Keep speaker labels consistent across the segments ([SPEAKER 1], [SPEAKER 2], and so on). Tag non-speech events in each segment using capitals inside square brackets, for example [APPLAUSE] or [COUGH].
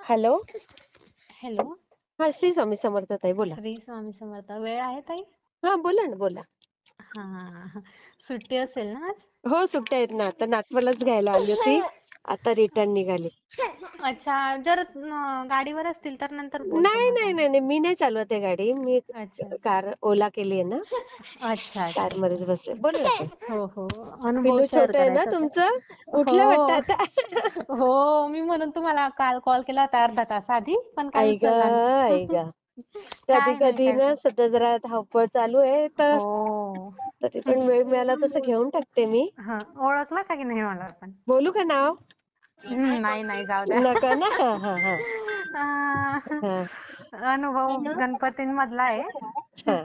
[SPEAKER 1] Hello?
[SPEAKER 2] Hello?
[SPEAKER 1] हा श्री स्वामी समर्थ ताई बोला.
[SPEAKER 2] श्री स्वामी समर्थ. वेळ आहे ताई?
[SPEAKER 1] हा बोला ना बोला.
[SPEAKER 2] हा सुट्टी असेल ना आज?
[SPEAKER 1] हो सुट्ट्या आहेत ना. आता नागपूरलाच घ्यायला आली होती. आता रिटर्न निघाली.
[SPEAKER 2] अच्छा जर अं, गाडीवर असतील तर नंतर बोलते
[SPEAKER 1] नाही. नाही नाही नाही, मी नाही चालवत आहे गाडी. मी
[SPEAKER 2] अच्छा.
[SPEAKER 1] कार ओला केली आहे ना.
[SPEAKER 2] अच्छा अच्छा.
[SPEAKER 1] कार मध्येच बसले. बोला ना.
[SPEAKER 2] हो हो. अनुभव
[SPEAKER 1] पिल्लू
[SPEAKER 2] शेअर
[SPEAKER 1] छोटं आहे ना
[SPEAKER 2] करायचा होता.
[SPEAKER 1] तुमचं उठलं
[SPEAKER 2] हो.
[SPEAKER 1] वाटतं आता?
[SPEAKER 2] हो मी म्हणून तुम्हाला काल कॉल केला होता अर्धा तास आधी पण
[SPEAKER 1] आई
[SPEAKER 2] काही
[SPEAKER 1] ग
[SPEAKER 2] उचलला
[SPEAKER 1] आई ग. कधी
[SPEAKER 2] काय नाही,
[SPEAKER 1] कधी
[SPEAKER 2] काय
[SPEAKER 1] ना
[SPEAKER 2] नाही.
[SPEAKER 1] सध्या जरा धावपळ चालू आहे तर
[SPEAKER 2] हो.
[SPEAKER 1] तरी पण वेळ मिळाला तसं घेऊन टाकते मी.
[SPEAKER 2] हा ओळखला का की नाही मला पण?
[SPEAKER 1] बोलू का नाव?
[SPEAKER 2] नाही नाही जाऊ द्या.
[SPEAKER 1] नका ना. हा हा हा.
[SPEAKER 2] अं,
[SPEAKER 1] हा.
[SPEAKER 2] अनुभव गणपतींमधला आहे.
[SPEAKER 1] हा.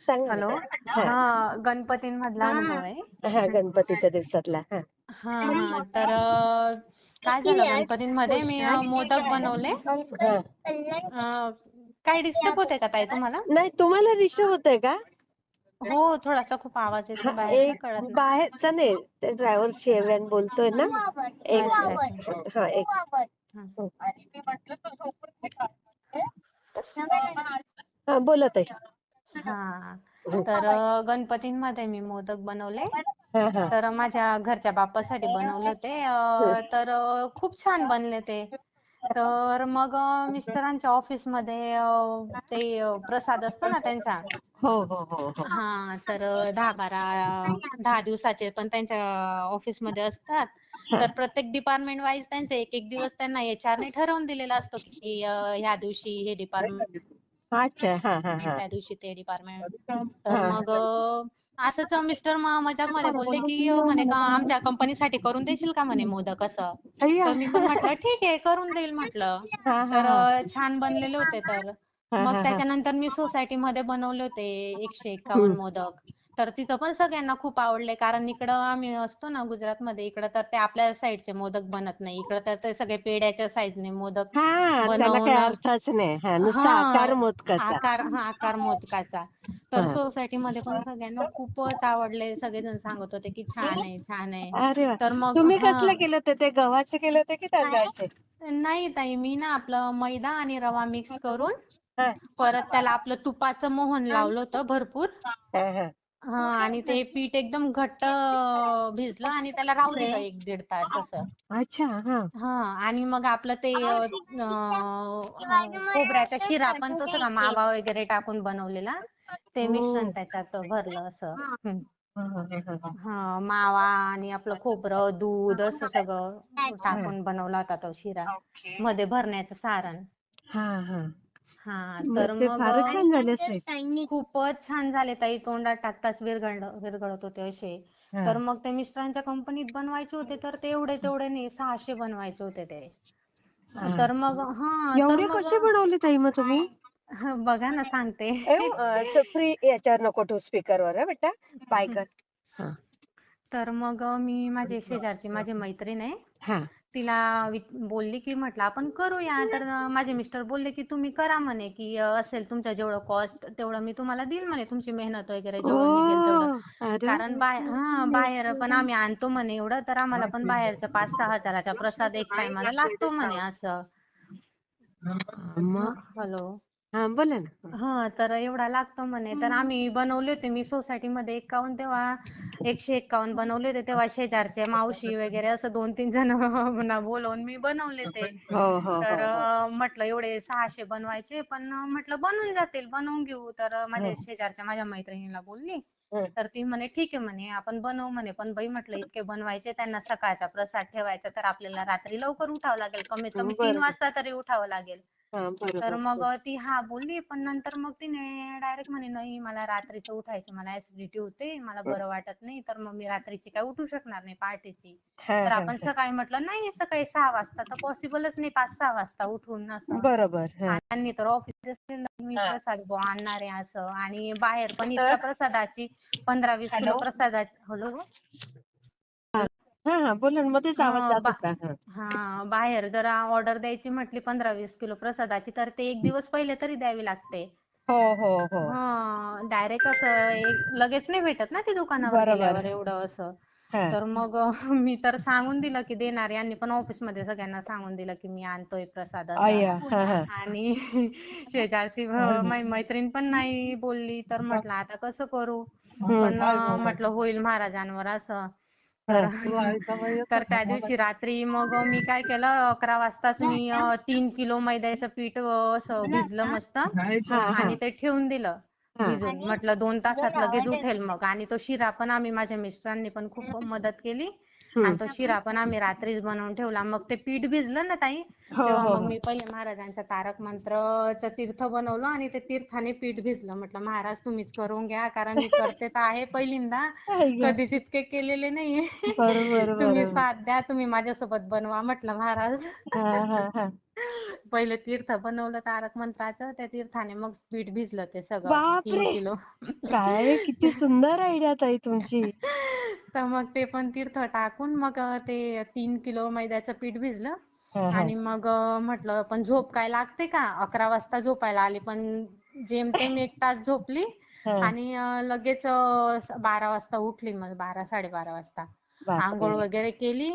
[SPEAKER 1] सांग ना
[SPEAKER 2] हॅलो.
[SPEAKER 1] हा
[SPEAKER 2] हा. गणपतींमधला अनुभव आहे.
[SPEAKER 1] हा गणपतीच्या दिवसातला. हा.
[SPEAKER 2] हा हा तर अं, काय झालं गणपतींमध्ये? मी अं, मोदक बनवले.
[SPEAKER 1] हा.
[SPEAKER 2] अं, काही डिस्टर्ब होते का ताई तुम्हाला?
[SPEAKER 1] नाही तुम्हाला रिक्षा होतंय का?
[SPEAKER 2] हो थोडासा खूप आवाज येतो
[SPEAKER 1] हा,
[SPEAKER 2] बाहेरचा
[SPEAKER 1] एक
[SPEAKER 2] कळत नाही.
[SPEAKER 1] बाहेरचा नाही ते ड्रायव्हर शेव्यान बोलतोय ना? एक हा एक.
[SPEAKER 2] हा.
[SPEAKER 1] हा. बोला ताई.
[SPEAKER 2] हा. तर अं, गणपतींमध्ये मी मोदक बनवले.
[SPEAKER 1] हा हा.
[SPEAKER 2] तर माझ्या घरच्या बाप्पासाठी बनवले होते अं, तर अं, खूप छान बनले ते. तर मग मिस्टरांच्या ऑफिसमध्ये अं, ते प्रसाद असतो ना त्यांचा?
[SPEAKER 1] हो हो हो हो.
[SPEAKER 2] तर दहा बारा दहा दिवसाचे पण त्यांच्या ऑफिसमध्ये असतात. तर प्रत्येक डिपार्टमेंट वाईज त्यांचे एक एक दिवस त्यांना HR ने ठरवून दिलेला असतो की ह्या दिवशी हे डिपार्टमेंट
[SPEAKER 1] अच्छा. हा हा हा.
[SPEAKER 2] त्या दिवशी ते डिपार्टमेंट. तर. मग असंच मिस्टर मजाकमध्ये बोलले की म्हणे का आमच्या कंपनीसाठी करून देशील का म्हणे मोदक असं. तर मी पण म्हटलं ठीक आहे करून देईल म्हटलं. तर छान बनलेले होते तर. मग. त्याच्यानंतर मी सोसायटी मध्ये बनवले होते एकशे एक्कावन्न मोदक. तर तिथं पण सगळ्यांना खूप आवडले कारण इकडं आम्ही असतो ना गुजरातमध्ये इकडं तर ते आपल्या साईडचे मोदक बनत नाही. इकडं तर ते सगळे पेड्याच्या साईजने मोदक
[SPEAKER 1] हा त्याला काही
[SPEAKER 2] बनवणं
[SPEAKER 1] अर्थच नाही. हा नुसता
[SPEAKER 2] हा
[SPEAKER 1] आकार मोदकाचा.
[SPEAKER 2] आकार हा आकार मोदकाचा. तर
[SPEAKER 1] हा.
[SPEAKER 2] सोसायटी मध्ये पण सगळ्यांना खूपच आवडले सगळेजण सांगत होते की छान आहे छान आहे.
[SPEAKER 1] अरे वा.
[SPEAKER 2] तर मग
[SPEAKER 1] तुम्ही
[SPEAKER 2] हा.
[SPEAKER 1] कसले केले होते? ते गव्हाचे केले होते की तांदळाचे?
[SPEAKER 2] नाही ताई मी ना आपलं मैदा आणि रवा मिक्स करून
[SPEAKER 1] हा.
[SPEAKER 2] परत त्याला आपलं तुपाचं मोहन लावलं होतं भरपूर.
[SPEAKER 1] हा हा.
[SPEAKER 2] हा आणि ते पीठ एकदम घट्ट भिजलं आणि त्याला राहू दिलं एक दीड तास असं.
[SPEAKER 1] अच्छा हा.
[SPEAKER 2] हा आणि मग आपलं ते अं, अं, खोबऱ्याचा शिरा पण तो सगळा मावा वगैरे टाकून बनवलेला ते मिश्रण त्याच्यात भरलं असं. हं.
[SPEAKER 1] हा, हा, हा, हा.
[SPEAKER 2] हा. मावा आणि आपलं खोबरं दूध असं सगळं टाकून बनवला होता तो शिरा. मध्ये भरण्याचं सारण.
[SPEAKER 1] हा हा.
[SPEAKER 2] हा
[SPEAKER 1] मग
[SPEAKER 2] तर
[SPEAKER 1] ते
[SPEAKER 2] मग
[SPEAKER 1] फारच छान झाले असते
[SPEAKER 2] खूपच छान झाले ताई तोंडात टाकताच विरघळ विरघळत होते असे.
[SPEAKER 1] हा.
[SPEAKER 2] तर मग ते मिस्टरांच्या कंपनीत बनवायचे होते तर तेवढे तेवढे नाही सहाशे बनवायचे होते ते.
[SPEAKER 1] हा.
[SPEAKER 2] तर मग हा तर
[SPEAKER 1] एवढे
[SPEAKER 2] मग
[SPEAKER 1] कसे बनवले ताई मग तुम्ही?
[SPEAKER 2] हा, बघा ना सांगते.
[SPEAKER 1] फ्री याच्यावर नको ठेवू हा बेटा. बाय कर हा
[SPEAKER 2] तर मग मी माझी शेजारची माझी मैत्रीण आहे.
[SPEAKER 1] हा.
[SPEAKER 2] तिला बोलली की म्हटलं आपण करूया. तर माझे मिस्टर बोलले की तुम्ही करा म्हणे की असेल तुमच्या जेवढं कॉस्ट तेवढं मी तुम्हाला देईन म्हणे तुमची मेहनत वगैरे जेवढं निघेल तेवढं. कारण हा बाहेर पण आम्ही आणतो म्हणे एवढं तर आम्हाला पण बाहेरचं पाच सहा हजाराचा प्रसाद एक टायमाला लागतो म्हणे असं. हॅलो.
[SPEAKER 1] हा बोला ना.
[SPEAKER 2] हा तर एवढा लागतो म्हणे. तर आम्ही बनवले होते मी सोसायटी मध्ये एकावन्न तेव्हा एकशे एक्कावन्न बनवले होते तेव्हा शेजारचे मावशी वगैरे असं दोन तीन जण [LAUGHS] बोलवून मी बनवले ते.
[SPEAKER 1] हो हो
[SPEAKER 2] तर
[SPEAKER 1] हो. हो
[SPEAKER 2] अं, म्हटलं एवढे सहाशे बनवायचे पण अं, म्हटलं बनून जातील बनवून घेऊ. तर अं, माझ्या शेजारच्या माझ्या मैत्रिणीला बोलली.
[SPEAKER 1] हं.
[SPEAKER 2] तर ती म्हणे ठीक आहे म्हणे आपण बनवू म्हणे पण बाई म्हटलं इतके बनवायचे त्यांना सकाळचा प्रसाद ठेवायचा तर आपल्याला रात्री लवकर उठावं लागेल. कमीत कमी तीन
[SPEAKER 1] बरोबर.
[SPEAKER 2] वाजता तरी उठावं लागेल.
[SPEAKER 1] हा
[SPEAKER 2] तर
[SPEAKER 1] बरोबर
[SPEAKER 2] मग ती हा बोलली. पण नंतर मग तिने डायरेक्ट म्हणे नाही मला रात्रीचं उठायचं. मला ऍसिडिटी होते. मला बरं. वाटत नाही. तर मग मी रात्रीची काय उठू शकणार नाही पहाटेची.
[SPEAKER 1] हा,
[SPEAKER 2] तर
[SPEAKER 1] हा,
[SPEAKER 2] आपण सकाळी म्हटलं नाही सकाळी सहा वाजता तर पॉसिबलच नाही पाच सहा वाजता उठून असं.
[SPEAKER 1] बरोबर हा.
[SPEAKER 2] तर ऑफिस मी प्रसाद बुवा आणणार आहे असं. आणि बाहेर पण इतक्या प्रसादाची पंधरा वीस किलो प्रसादाची हॅलो?
[SPEAKER 1] हा हा बोला ना मध्येच आवाज
[SPEAKER 2] हा,
[SPEAKER 1] जात
[SPEAKER 2] बा-
[SPEAKER 1] होता हा.
[SPEAKER 2] हा बाहेर जर ऑर्डर द्यायची म्हटली पंधरा वीस किलो प्रसादाची तर ते एक दिवस पहिले तरी द्यावी लागते.
[SPEAKER 1] हो हो हो.
[SPEAKER 2] हा डायरेक्ट असं एक लगेच नाही भेटत ना ती दुकानावर
[SPEAKER 1] बरोबर.
[SPEAKER 2] गेल्यावर एवढं असं.
[SPEAKER 1] हा.
[SPEAKER 2] तर मग [LAUGHS] मी तर सांगून दिलं की देणार यांनी पण ऑफिसमध्ये सगळ्यांना सांगून दिलं की मी आणतोय प्रसाद असं.
[SPEAKER 1] अय्या हा हा.
[SPEAKER 2] आणि [LAUGHS] शेजारची माझी मैत्रीण पण नाही बोलली तर म्हटलं आता कसं करू? पण अं, म्हटलं होईल महाराजांवर असं. तर [LAUGHS] तर त्या दिवशी रात्री मग मी काय केलं अकरा वाजताच मी तीन किलो मैद्याचं पीठ असं भिजलं मस्त आणि ते ठेवून दिलं. भिजून म्हटलं दोन तासात लगेच उठेल मग. आणि तो शिरा पण आम्ही माझ्या मिस्टरांनी पण खूप मदत केली. आणि तो शिरा पण आम्ही रात्रीच बनवून ठेवला. मग ते पीठ भिजलं ना ताई
[SPEAKER 1] हो,
[SPEAKER 2] तेव्हा
[SPEAKER 1] हो,
[SPEAKER 2] मग मी पहिले महाराजांच्या तारक मंत्रचं तीर्थ बनवलं आणि ते तीर्थाने पीठ भिजलं. म्हटलं महाराज तुम्हीच करून घ्या कारण मी करते तर आहे पहिल्यांदा. कधीच इतके केलेले नाहीये. [LAUGHS] तुम्ही साथ द्या तुम्ही माझ्यासोबत बनवा म्हटलं महाराज.
[SPEAKER 1] हा हा हा.
[SPEAKER 2] पहिले तीर्थ बनवलं तारक मंत्राचं त्या तीर्थाने मग पीठ भिजलं ते सगळं! तीन किलो.
[SPEAKER 1] काय किती सुंदर आयडिया ताई तुमची. [LAUGHS]
[SPEAKER 2] तर मग ते पण तीर्थ टाकून मग ते तीन किलो मैद्याचं पीठ भिजलं. आणि मग म्हटलं पण झोप काय लागते का अकरा वाजता झोपायला आली पण जेमतेम एक तास झोपली. आणि लगेच बारा वाजता उठली मग बारा साडेबारा वाजता. आंघोळ वगैरे केली.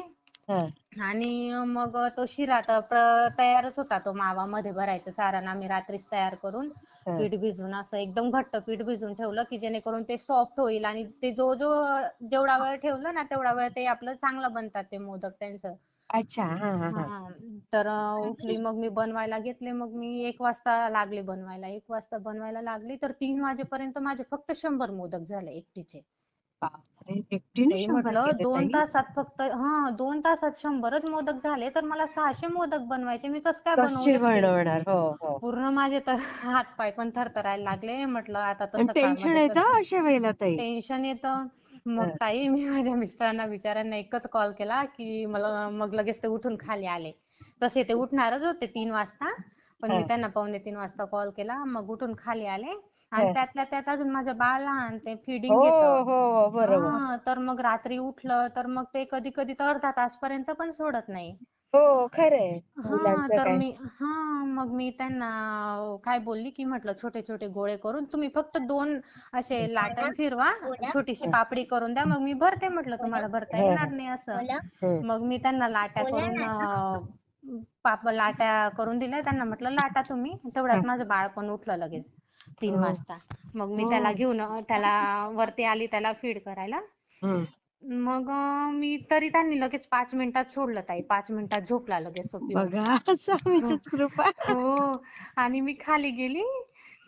[SPEAKER 2] आणि मग तो शिरा तर तयारच होता तो मावा मध्ये भरायचं सारण. आम्ही रात्रीच तयार करून. पीठ भिजून असं एकदम घट्ट पीठ भिजून ठेवलं की जेणेकरून ते सॉफ्ट होईल आणि ते जो जो जेवढा वेळ ठेवलं ना तेवढा वेळ ते आपलं चांगलं बनतात ते मोदक त्यांचं.
[SPEAKER 1] अच्छा.
[SPEAKER 2] तर उठली मग मी बनवायला घेतले मग मी एक वाजता लागले बनवायला. एक वाजता बनवायला लागली तर तीन वाजेपर्यंत माझे फक्त शंभर मोदक झाले एकटीचे.
[SPEAKER 1] शंभर
[SPEAKER 2] म्हटलं दोन? तासात फक्त हा दोन तासात शंभरच मोदक झाले तर मला सहाशे मोदक बनवायचे मी कसं काय
[SPEAKER 1] बनवणार हो हो
[SPEAKER 2] पूर्ण माझे तर हात पाय पण थरथरायला लागले म्हटलं आता तसं
[SPEAKER 1] टेन्शन येतं अशा वेळेला
[SPEAKER 2] टेन्शन येतं मग. ताई मी माझ्या मिस्टरांना बिचाऱ्यांना एकच कॉल केला की मला मग लगेच ते उठून खाली आले तसे ते उठणारच होते तीन वाजता पण मी. त्यांना पावणे तीन वाजता कॉल केला मग उठून खाली आले. आणि त्यातल्या त्यात अजून माझं बाळ लहान ते फिडिंग
[SPEAKER 1] हो
[SPEAKER 2] घेतं.
[SPEAKER 1] हो बरोबर.
[SPEAKER 2] हा तर मग रात्री उठलं तर मग ते कधी कधी तर अर्धा तासपर्यंत पण सोडत नाही.
[SPEAKER 1] हो खरंय.
[SPEAKER 2] हा
[SPEAKER 1] मुलांचं
[SPEAKER 2] तर
[SPEAKER 1] काय?
[SPEAKER 2] मी हा मग मी त्यांना काय बोलली की म्हटलं छोटे छोटे गोळे करून तुम्ही फक्त दोन असे लाटण फिरवा छोटीशी पापडी करून द्या मग मी भरते म्हटलं तुम्हाला भरता येणार नाही असं.
[SPEAKER 1] हम्म.
[SPEAKER 2] मग मी त्यांना लाट्या करून अं, पाप लाट्या करून दिल्या त्यांना म्हटलं लाटा तुम्ही तेवढ्यात माझं बाळ पण उठलं लगेच. तीन
[SPEAKER 1] हो.
[SPEAKER 2] वाजता. मग मी त्याला घेऊन त्याला वरती आली त्याला फीड करायला. मग मी तरी त्यांनी लगेच पाच मिनिटात सोडलं ताई. पाच मिनिटात झोपला लगेच तो पिऊन. [LAUGHS]
[SPEAKER 1] कृपा.
[SPEAKER 2] हो. आणि मी खाली गेली.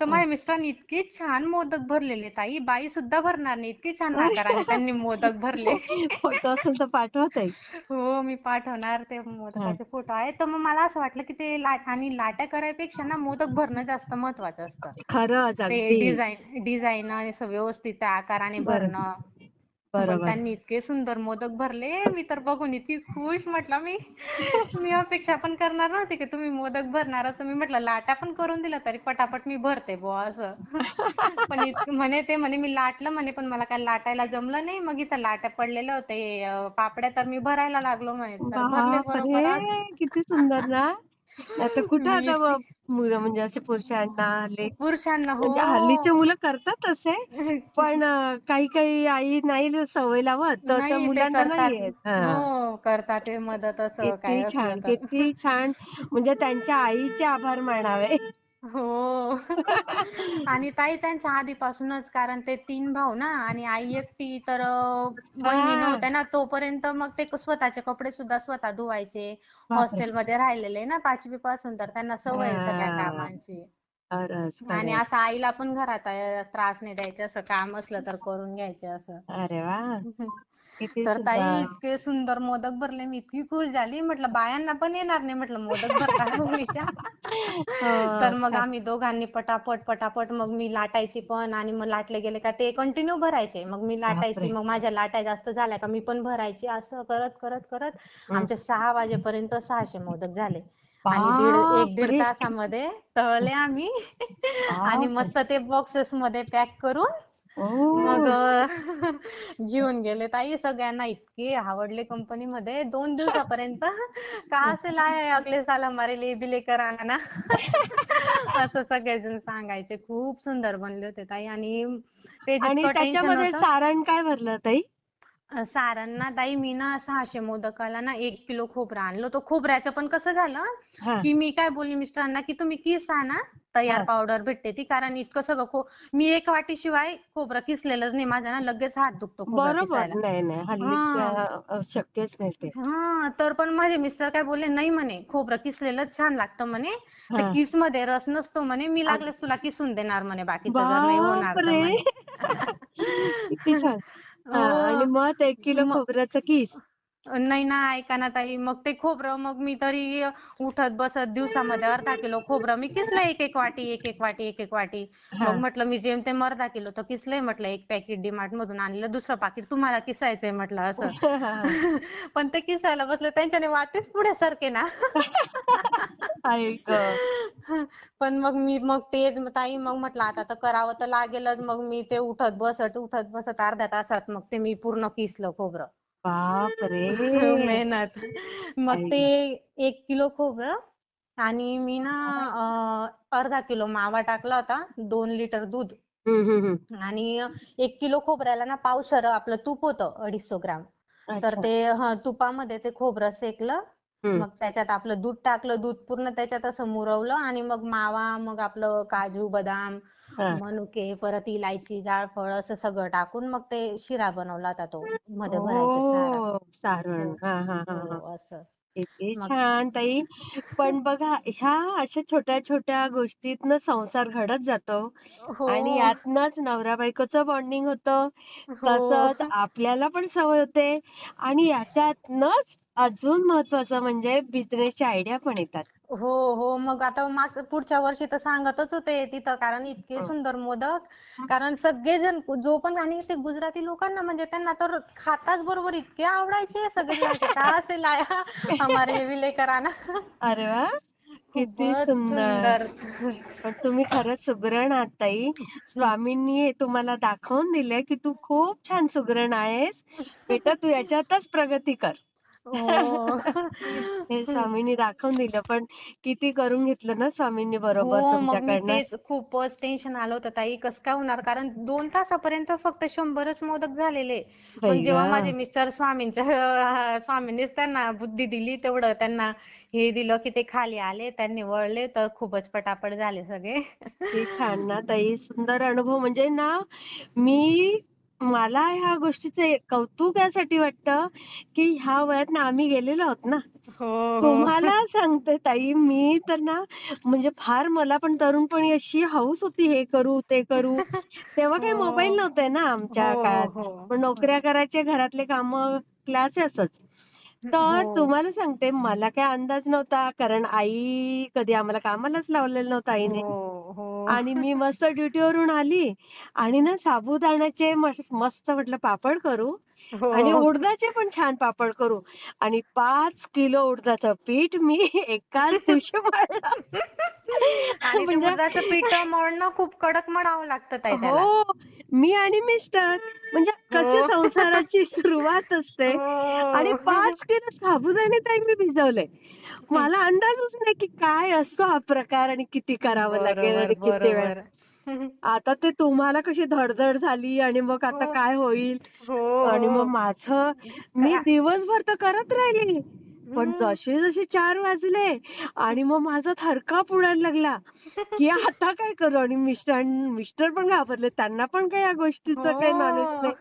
[SPEAKER 2] तर माझ्या मिस्टरांनी इतके छान मोदक भरलेले ताई बाई सुद्धा भरणार नाही. इतके छान आकाराने त्यांनी मोदक भरले.
[SPEAKER 1] फोटो असेल तर पाठवा ताई
[SPEAKER 2] हो मी पाठवणार ते मोदकाचे फोटो आहेत. तर मग मला असं वाटलं की ते लाट आणि लाट्या करायपेक्षा ना मोदक भरणं जास्त महत्वाचं असतं.
[SPEAKER 1] खरंच
[SPEAKER 2] ते डिझाईन डिझाईन आणि असं व्यवस्थित आकाराने भरणं.
[SPEAKER 1] बरोबर.
[SPEAKER 2] त्यांनी इतके सुंदर मोदक भरले मी तर बघून इतकी खुश म्हटलं मी. मी अपेक्षा पण करणार नव्हती की तुम्ही मोदक भरणार असं. मी म्हटलं लाटा पण करून दिला तरी पटापट मी भरते बुवा असं. [LAUGHS] पण इत- म्हणे ते म्हणे मी लाटलं म्हणे पण मला काय लाटायला जमलं नाही. मग इथं लाट्या पडलेल्या होते अं, पापड्या तर मी भरायला लागलो म्हणे. तर भरले बरोबर असं.
[SPEAKER 1] बापरे किती सुंदर ना? आता [LAUGHS] कुठं आता ब- मुलं म्हणजे असे पुरुषांना हल्ली
[SPEAKER 2] पुरुषांना हो.
[SPEAKER 1] म्हणजे हल्लीचे मुलं करतात तसे [LAUGHS] पण अं, काही काही आई नाही सवय लावत तर त्या
[SPEAKER 2] नाही ते
[SPEAKER 1] मुलांना नाही
[SPEAKER 2] करतात.
[SPEAKER 1] येत. हा.
[SPEAKER 2] हो करतात ते मदत असं काय
[SPEAKER 1] किती
[SPEAKER 2] असलं
[SPEAKER 1] छान
[SPEAKER 2] तर
[SPEAKER 1] किती छान. म्हणजे त्यांच्या आईचे आभार मानावे.
[SPEAKER 2] हो आणि ताई त्यांच्या आधीपासूनच कारण ते तीन भाऊ ना आणि आई एकटी तर अं, बहिणी
[SPEAKER 1] हा.
[SPEAKER 2] नव्हत्या ना तोपर्यंत मग ते स्वतःचे कपडे सुद्धा स्वतः धुवायचे
[SPEAKER 1] बापरे.
[SPEAKER 2] हॉस्टेलमध्ये राहिलेले ना पाचवी पासून तर त्यांना सवय आहे सगळ्या
[SPEAKER 1] हा.
[SPEAKER 2] कामांची
[SPEAKER 1] खरंच
[SPEAKER 2] आणि
[SPEAKER 1] खरंच.
[SPEAKER 2] असं आईला पण घरात अं, त्रास नाही द्यायचे असं काम असलं तर करून घ्यायचे असं.
[SPEAKER 1] अरे वा. किती
[SPEAKER 2] तर ताई
[SPEAKER 1] सुंदर.
[SPEAKER 2] इतके सुंदर मोदक भरले मी इतकी खुश झाली. म्हटलं बायांना पण येणार नाही. म्हटलं मोदक भरता होळीच्या तर मग आम्ही दोघांनी पटापट पटापट मग मी लाटायची पण आणि मग लाटले गेले का ते कंटिन्यू भरायचे. मग मी लाटायची
[SPEAKER 1] बापरे.
[SPEAKER 2] मग माझ्या लाटा जास्त झाल्या का मी पण भरायची. असं करत करत करत आमचे सहा वाजेपर्यंत सहाशे मोदक झाले. आणि दीड एक दीड. तासामध्ये तळले आम्ही. आणि. मस्त ते बॉक्सेस मध्ये पॅक करून मग घेऊन गेले. ताई सगळ्यांना इतके आवडले कंपनी मध्ये. दोन दिवसापर्यंत कहा से लाए अगले साल हमारे लिए भी लेकर आना ना असं सगळेजण सांगायचे. खूप सुंदर बनले होते ताई. आणि ते
[SPEAKER 1] त्याच्यामध्ये सारण काय भरलं ताई?
[SPEAKER 2] अ, सारण ना ताई मी ना सहाशे मोदकाला ना एक किलो खोबरं आणलं होतं. खोबऱ्याचं पण कसं झालं की मी काय बोलली मिस्टरांना की तुम्ही किस आणा तयार. पावडर भेटते ती कारण इतकं सगळं खो मी एक वाटी शिवाय खोबरं किसलेलंच नाही. माझा ना लगेच हात दुखतो खोबरं
[SPEAKER 1] बरोबर.
[SPEAKER 2] किसायला. हा.
[SPEAKER 1] शक्यच नाही ते.
[SPEAKER 2] हा तर पण माझे मिस्टर काय बोलले नाही म्हणे खोबरं किसलेलंच छान लागतं म्हणे. ते
[SPEAKER 1] हा.
[SPEAKER 2] किसमध्ये रस नसतो म्हणे. मी लागलेच तुला किसून देणार म्हणे बाकीचं जर नाही होणार
[SPEAKER 1] हा आणि मग ते एक किलो
[SPEAKER 2] मग
[SPEAKER 1] खोबऱ्याचं किस.
[SPEAKER 2] नाही ना ऐका ना ताई. मग ते खोबरं मग मी तरी उठत बसत दिवसामध्ये अर्धा किलो खोबरं. मी किसलं एक एक वाटी एक एक वाटी एक एक वाटी.
[SPEAKER 1] हा.
[SPEAKER 2] मग म्हटलं मी जेमतेम अर्धा किलो. तर किसलंय म्हटलं एक पॅकेट डीमार्ट मधून आणलेलं दुसरं पाकिट तुम्हाला किसायचंय म्हटलं असं. [LAUGHS] पण ते किसायला बसले त्यांच्याने वाटेच पुढे सरके ना [LAUGHS]
[SPEAKER 1] ऐक [LAUGHS]
[SPEAKER 2] पण मग मी मग तेच ताई मग म्हटलं आता तर करावं तर लागेलच मग मी ते उठत बसत उठत बसत अर्ध्या तासात मग ते मी पूर्ण किसलं खोबरं
[SPEAKER 1] बापरे [LAUGHS]
[SPEAKER 2] मेहनत मग ते. एक किलो खोबरं आणि मी ना अं, अर्धा किलो मावा टाकला होता दोन लिटर दूध
[SPEAKER 1] हम्म, हम्म, हम्म.
[SPEAKER 2] आणि एक किलो खोबऱ्याला ना पावशेर आपलं तूप होतं अडीचशे ग्राम तर
[SPEAKER 1] अच्छा
[SPEAKER 2] ते हं, तुपामध्ये ते खोबरं शेकलं
[SPEAKER 1] हम्म.
[SPEAKER 2] मग त्याच्यात आपलं दूध टाकलं दूध पूर्ण त्याच्यात असं मुरवलं आणि मग मावा मग आपलं काजू बदाम
[SPEAKER 1] हा.
[SPEAKER 2] मनुके परत इलायची जायफळ असं सगळं टाकून मग ते शिरा बनवला होता तो. मध्ये भरायचं सारण. हो
[SPEAKER 1] हा हा हा हा.
[SPEAKER 2] हो असं.
[SPEAKER 1] किती छान ताई. [LAUGHS] पण बघा ह्या अशा छोट्या छोट्या गोष्टीतनं संसार घडत जातो आणि
[SPEAKER 2] हो
[SPEAKER 1] यातनच नवरा बायकोचं बॉन्डिंग होतं.
[SPEAKER 2] हो.
[SPEAKER 1] तसंच आपल्याला पण सवय होते आणि याच्यातनच अजून महत्वाचं म्हणजे बिझनेसच्या आयडिया पण येतात.
[SPEAKER 2] हो हो. मग आता माग पुढच्या वर्षी तर सांगतच होते तिथं कारण इतके
[SPEAKER 1] हं.
[SPEAKER 2] सुंदर मोदक. कारण सगळेजण जो पण आणि ते गुजराती लोकांना म्हणजे त्यांना तर खाताच बरोबर इतके आवडायचे सगळे म्हणायचे कहा से लाया हमारे ये भी लेकर आना
[SPEAKER 1] अरे वा! किती
[SPEAKER 2] खूपच
[SPEAKER 1] सुंदर.
[SPEAKER 2] सुंदर.
[SPEAKER 1] पण तुम्ही खरंच सुगरण आहात ताई. स्वामींनी हे तुम्हाला दाखवून दिलंय की तू खूप छान सुगरण आहेस. [LAUGHS] बेटा तू याच्यातच प्रगती कर.
[SPEAKER 2] हो. [LAUGHS]
[SPEAKER 1] हे स्वामींनी दाखवून दिलं पण किती करून घेतलं ना स्वामींनी बरोबर
[SPEAKER 2] हो मग मी
[SPEAKER 1] तुमच्याकडनं?
[SPEAKER 2] तेच खूपच टेन्शन आलं होतं ताई. कसं काय होणार? कारण दोन तासापर्यंत फक्त शंभरच मोदक झालेले. पण जेव्हा. माझे मिस्टर स्वामींच्या [LAUGHS] स्वामींनीच त्यांना बुद्धी दिली तेवढं त्यांना हे दिलं की ते खाली आले त्यांनी वळले तर खूपच पटापट झाले सगळे.
[SPEAKER 1] किती छान ना [LAUGHS] ताई. सुंदर अनुभव. म्हणजे ना मी मला ह्या गोष्टीचं कौतुक यासाठी वाटतं की ह्या वयात ना आम्ही गेलेलो आहोत ना.
[SPEAKER 2] हो हो.
[SPEAKER 1] तुम्हाला सांगते ताई मी तर ना म्हणजे फार मला पण तरुणपणी अशी हौस होती हे करू ते करू. तेव्हा काही मोबाईल
[SPEAKER 2] हो
[SPEAKER 1] नव्हते ना आमच्या काळात. पण नोकऱ्या करायचे घरातले काम क्लासेसच. तर
[SPEAKER 2] हो.
[SPEAKER 1] तुम्हाला सांगते मला काय अंदाज नव्हता कारण आई कधी आम्हाला कामालाच लावलेलं नव्हतं आईने.
[SPEAKER 2] हो हो.
[SPEAKER 1] आणि मी [LAUGHS] मस्त ड्युटीवरून आली आणि ना साबुदाण्याचे मस- मस्त म्हटलं पापड करू आणि
[SPEAKER 2] हो
[SPEAKER 1] उडदाचे पण छान पापड करू. आणि पाच किलो उडदाचं पीठ मी [LAUGHS] एकाच दिवशी मळलं.
[SPEAKER 2] आणि ते
[SPEAKER 1] म्हणजे
[SPEAKER 2] उडदाचं पीठ मळणं खूप कडक मळावं लागतं ताई त्याला.
[SPEAKER 1] हो मी आणि मिस्टर म्हणजे कशी
[SPEAKER 2] हो.
[SPEAKER 1] संसाराची [LAUGHS] सुरुवात असते? आणि
[SPEAKER 2] हो
[SPEAKER 1] पाच किलो साबुदाणे ताई मी भिजवले. मला अंदाजच नाही की काय असतो हा प्रकार आणि किती करावं लागेल आणि किती वेळ. आता ते तुम्हाला कशी धडधड झाली आणि मग आता
[SPEAKER 2] हो.
[SPEAKER 1] काय होईल? आणि मग माझं मी दिवसभर तर करत राहिली. पण. जसे जसे चार वाजले आणि मग माझा थरकाप उडायला लागला की आता काय करू? आणि मिस्टर मिस्टर पण घाबरले. त्यांना पण काही या गोष्टीचं काही नॉलेज
[SPEAKER 2] हो.
[SPEAKER 1] नाही.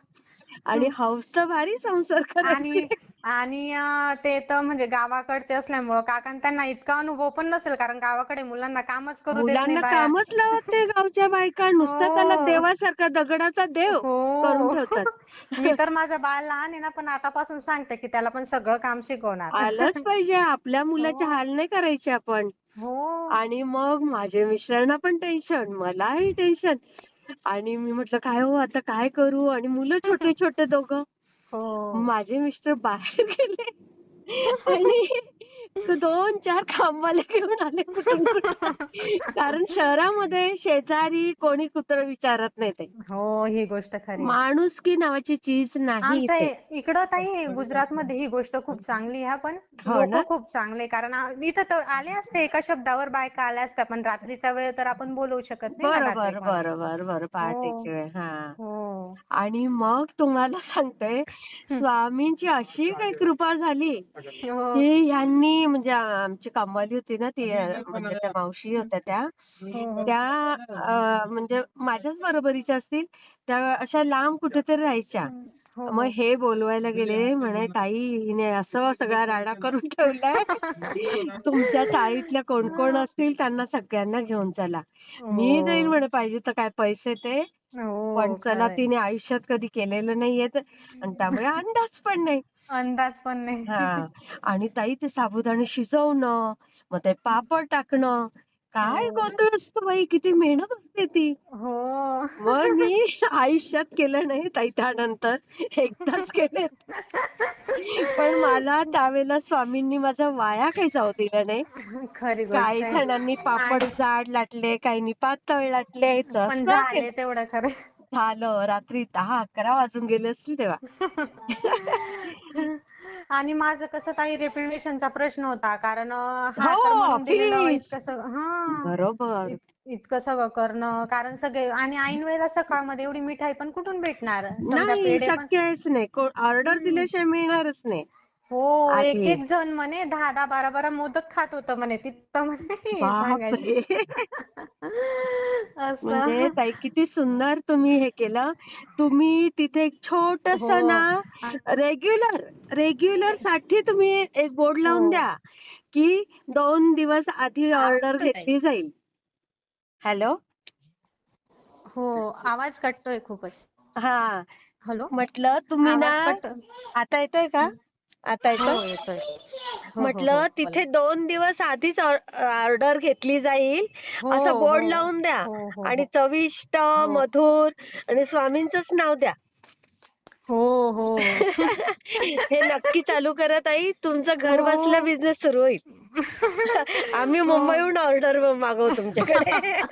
[SPEAKER 1] आणि [LAUGHS] हौस तर भारी संसार करायची.
[SPEAKER 2] आणि आणि अं, ते तर म्हणजे गावाकडचे असल्यामुळं काका त्यांना इतका अनुभव पण नसेल कारण गावाकडे मुलांना कामच करू देत नाही
[SPEAKER 1] मुलांना
[SPEAKER 2] बाया
[SPEAKER 1] कामच लावत ते गावच्या बायका नुसतं त्याला
[SPEAKER 2] हो.
[SPEAKER 1] देवासारखा दगडाचा देव करून
[SPEAKER 2] हो
[SPEAKER 1] ठेवतात. [LAUGHS]
[SPEAKER 2] मी तर माझं बाळ लहान आहे ना पण आतापासून सांगते की त्याला पण सगळं काम शिकवणार.
[SPEAKER 1] आलंच पाहिजे आपल्या मुलाचे [LAUGHS]
[SPEAKER 2] हो
[SPEAKER 1] हाल नाही करायचे आपण.
[SPEAKER 2] हो.
[SPEAKER 1] आणि मग माझे मिस्टरांना पण टेन्शन मलाही टेन्शन आणि मी म्हटलं काय हो आता काय करू? आणि मुलं छोटे छोटे दोघं.
[SPEAKER 2] हो.
[SPEAKER 1] माझे मिस्टर बाहेर गेले. आणि दोन चार कामवाले घेऊन आले कारण शहरामध्ये शेजारी कोणी कुत्र विचारत नाही ते.
[SPEAKER 2] हो ही गोष्ट खरी. आहे.
[SPEAKER 1] माणुसकी नावाची चीज नाही
[SPEAKER 2] इकडं ताई गुजरातमध्ये ही गोष्ट खूप चांगली आहे पण
[SPEAKER 1] हो
[SPEAKER 2] खूप चांगले कारण इथं तर आले असते एका शब्दावर बायका आल्या असत्या पण रात्रीचा वेळ तर आपण बोलवू शकत नाही
[SPEAKER 1] बरोबर बरोबर बरोबर.
[SPEAKER 2] हो.
[SPEAKER 1] पहाटेची वेळ हा.
[SPEAKER 2] हो.
[SPEAKER 1] आणि मग तुम्हाला सांगते स्वामींची अशी काही कृपा झाली की म्हणजे आमची कामवाली होती ना ती म्हणजे त्या मावशी होत्या त्या.
[SPEAKER 2] हो.
[SPEAKER 1] त्या म्हणजे माझ्याच बरोबरीच्या असतील. त्या अशा लांब कुठेतरी राहायच्या.
[SPEAKER 2] हो
[SPEAKER 1] मग हे. बोलवायला गेले म्हणे ताई हिने असं सगळा राडा करून ठेवलाय. [LAUGHS] तुमच्या चाळीतल्या कोण कोण असतील त्यांना सगळ्यांना घेऊन चला. मी देईल म्हणे पाहिजे तर काय पैसे ते.
[SPEAKER 2] हो
[SPEAKER 1] पण चला
[SPEAKER 2] खरंय.
[SPEAKER 1] तिने आयुष्यात कधी केलेलं नाहीये तर आणि त्यामुळे [LAUGHS] अंदाज पण नाही.
[SPEAKER 2] अंदाज पण नाही.
[SPEAKER 1] हा. आणि ताई ते साबुदाणे शिजवणं मग ते पापड [LAUGHS] टाकणं काय
[SPEAKER 2] हो.
[SPEAKER 1] गोंधळ असतो बाई किती मेहनत असते ती.
[SPEAKER 2] हो.
[SPEAKER 1] मग मी [LAUGHS] आयुष्यात केलं नाही ताई त्यानंतर. एकदाच केले पण मला त्यावेळेला स्वामींनी माझं वाया काही जाऊ दिलं नाही.
[SPEAKER 2] खरी गोष्ट
[SPEAKER 1] काही जणांनी पापड जाड लाटले काहींनी पातळ लाटले
[SPEAKER 2] तेवढं खरं.
[SPEAKER 1] झालं रात्री दहा अकरा वाजून गेले असतील तेव्हा. [LAUGHS]
[SPEAKER 2] आणि माझं कसं ताई रेप्युटेशनचा प्रश्न होता कारण हा तर
[SPEAKER 1] हो,
[SPEAKER 2] म्हणून दिलेलं
[SPEAKER 1] please.
[SPEAKER 2] इतकं सगळं हा.
[SPEAKER 1] बरोबर.
[SPEAKER 2] इत- इतकं सगळं करणं कारण सगळे आणि ऐन वेळेला सकाळमध्ये एवढी मिठाई पण कुठून भेटणार? समजा
[SPEAKER 1] नाही
[SPEAKER 2] पेढे पण
[SPEAKER 1] शक्यच नाही. ऑर्डर दिल्याशिवाय मिळणारच नाही.
[SPEAKER 2] हो एक
[SPEAKER 1] आहे.
[SPEAKER 2] एक जण म्हणे दहा दहा बारा बारा मोदक खात होतं म्हणे तिथं म्हणे सांगायचे.
[SPEAKER 1] बापरे!
[SPEAKER 2] असं.
[SPEAKER 1] म्हणजे ताई किती सुंदर तुम्ही हे केलं. तुम्ही तिथे एक छोटस
[SPEAKER 2] हो.
[SPEAKER 1] ना रेग्युलर रेग्युलरसाठी तुम्ही एक बोर्ड लावून
[SPEAKER 2] हो.
[SPEAKER 1] द्या की दोन दिवस आधी ऑर्डर. घेतली जाईल. हॅलो?
[SPEAKER 2] हो आवाज कटतोय खूपच.
[SPEAKER 1] हा.
[SPEAKER 2] हॅलो?
[SPEAKER 1] म्हटलं तुम्ही ना
[SPEAKER 2] आवाज कट
[SPEAKER 1] आता येतोय का? आता
[SPEAKER 2] हो
[SPEAKER 1] येतोय
[SPEAKER 2] येतोय हो, हो,
[SPEAKER 1] म्हटलं
[SPEAKER 2] हो,
[SPEAKER 1] तिथे. दोन दिवस आधीच ऑर्डर घेतली जाईल
[SPEAKER 2] हो,
[SPEAKER 1] असं बोर्ड
[SPEAKER 2] हो.
[SPEAKER 1] लावून द्या
[SPEAKER 2] हो, हो,
[SPEAKER 1] आणि
[SPEAKER 2] हो.
[SPEAKER 1] चविष्ट
[SPEAKER 2] हो.
[SPEAKER 1] मधुर आणि स्वामींचंच नाव द्या
[SPEAKER 2] हो हो [LAUGHS]
[SPEAKER 1] हे नक्की चालू करा ताई तुमचं घर
[SPEAKER 2] हो.
[SPEAKER 1] बसल्या बिझनेस सुरू होईल [LAUGHS] आम्ही मुंबईहून ऑर्डर मागवू तुमच्याकडे [LAUGHS]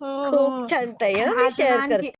[SPEAKER 2] हो, हो.
[SPEAKER 1] खूप छान ताई हं, मी शेअर करते